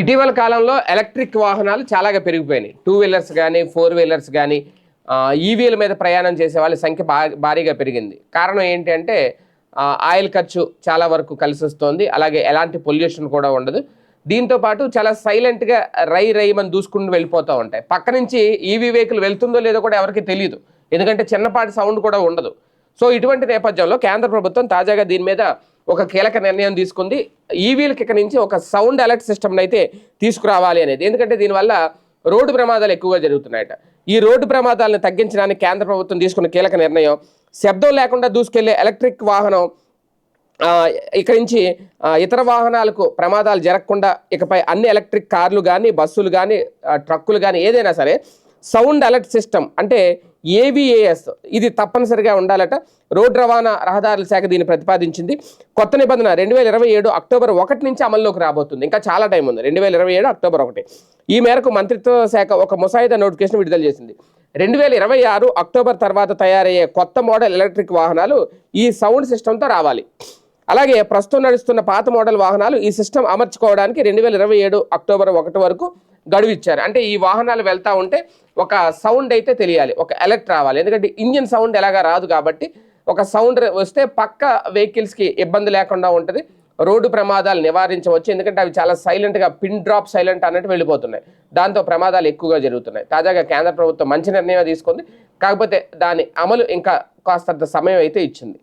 ఇటీవల కాలంలో ఎలక్ట్రిక్ వాహనాలు చాలాగా పెరిగిపోయినాయి. టూ వీలర్స్ కానీ ఫోర్ వీలర్స్ కానీ ఈవీల మీద ప్రయాణం చేసే వాళ్ళ సంఖ్య భారీగా పెరిగింది. కారణం ఏంటంటే ఆయిల్ ఖర్చు చాలా వరకు కలిసి వస్తుంది. అలాగే ఎలాంటి పొల్యూషన్ కూడా ఉండదు. దీంతో పాటు చాలా సైలెంట్గా రై రైమని దూసుకుంటూ వెళ్ళిపోతూ ఉంటాయి. పక్క నుంచి ఈవీ వెహికల్ వెళ్తుందో లేదో కూడా ఎవరికి తెలియదు ఎందుకంటే చిన్నపాటి సౌండ్ కూడా ఉండదు. సో ఇటువంటి నేపథ్యంలో కేంద్ర ప్రభుత్వం తాజాగా దీని మీద ఒక కీలక నిర్ణయం తీసుకుంది. ఈవీలకి ఇక నుంచి ఒక సౌండ్ అలర్ట్ సిస్టమ్ని అయితే తీసుకురావాలి అనేది. ఎందుకంటే దీనివల్ల రోడ్డు ప్రమాదాలు ఎక్కువగా జరుగుతున్నాయట. ఈ రోడ్డు ప్రమాదాలను తగ్గించడానికి కేంద్ర ప్రభుత్వం తీసుకున్న కీలక నిర్ణయం శబ్దం లేకుండా దూసుకెళ్ళే ఎలక్ట్రిక్ వాహనం ఇక్కడి ఇక నుంచి ఇతర వాహనాలకు ప్రమాదాలు జరగకుండా ఇకపై అన్ని ఎలక్ట్రిక్ కార్లు కానీ బస్సులు కానీ ట్రక్కులు కానీ ఏదైనా సరే సౌండ్ అలర్ట్ సిస్టమ్ అంటే ఏవిఏఎస్ ఇది తప్పనిసరిగా ఉండాలట. రోడ్డు రవాణా రహదారుల శాఖ దీన్ని ప్రతిపాదించింది. కొత్త నిబంధన రెండు వేల ఇరవై ఏడు అక్టోబర్ ఒకటి నుంచి అమల్లోకి రాబోతుంది. ఇంకా చాలా టైం ఉంది. రెండు వేల ఇరవై ఏడు అక్టోబర్ ఒకటి. ఈ మేరకు మంత్రిత్వ శాఖ ఒక ముసాయిదా నోటిఫికేషన్ విడుదల చేసింది. రెండు వేల ఇరవై ఆరు అక్టోబర్ తర్వాత తయారయ్యే కొత్త మోడల్ ఎలక్ట్రిక్ వాహనాలు ఈ సౌండ్ సిస్టంతో రావాలి. అలాగే ప్రస్తుతం నడుస్తున్న పాత మోడల్ వాహనాలు ఈ సిస్టమ్ అమర్చుకోవడానికి రెండు వేల ఇరవై ఏడు అక్టోబర్ ఒకటి వరకు గడువు ఇచ్చారు. అంటే ఈ వాహనాలు వెళ్తా ఉంటే ఒక సౌండ్ అయితే తెలియాలి ఒక ఎలక్ట్ రావాలి. ఎందుకంటే ఇంజిన్ సౌండ్ ఎలాగా రాదు కాబట్టి ఒక సౌండ్ వస్తే పక్క వెహికల్స్కి ఇబ్బంది లేకుండా ఉంటుంది. రోడ్డు ప్రమాదాలు నివారించవచ్చు. ఎందుకంటే అవి చాలా సైలెంట్గా పిన్ డ్రాప్ సైలెంట్ అన్నట్టు వెళ్ళిపోతున్నాయి. దాంతో ప్రమాదాలు ఎక్కువగా జరుగుతున్నాయి. తాజాగా కేంద్ర ప్రభుత్వం మంచి నిర్ణయం తీసుకుంది. కాకపోతే దాని అమలు ఇంకా కాస్తంత సమయం అయితే ఇచ్చింది.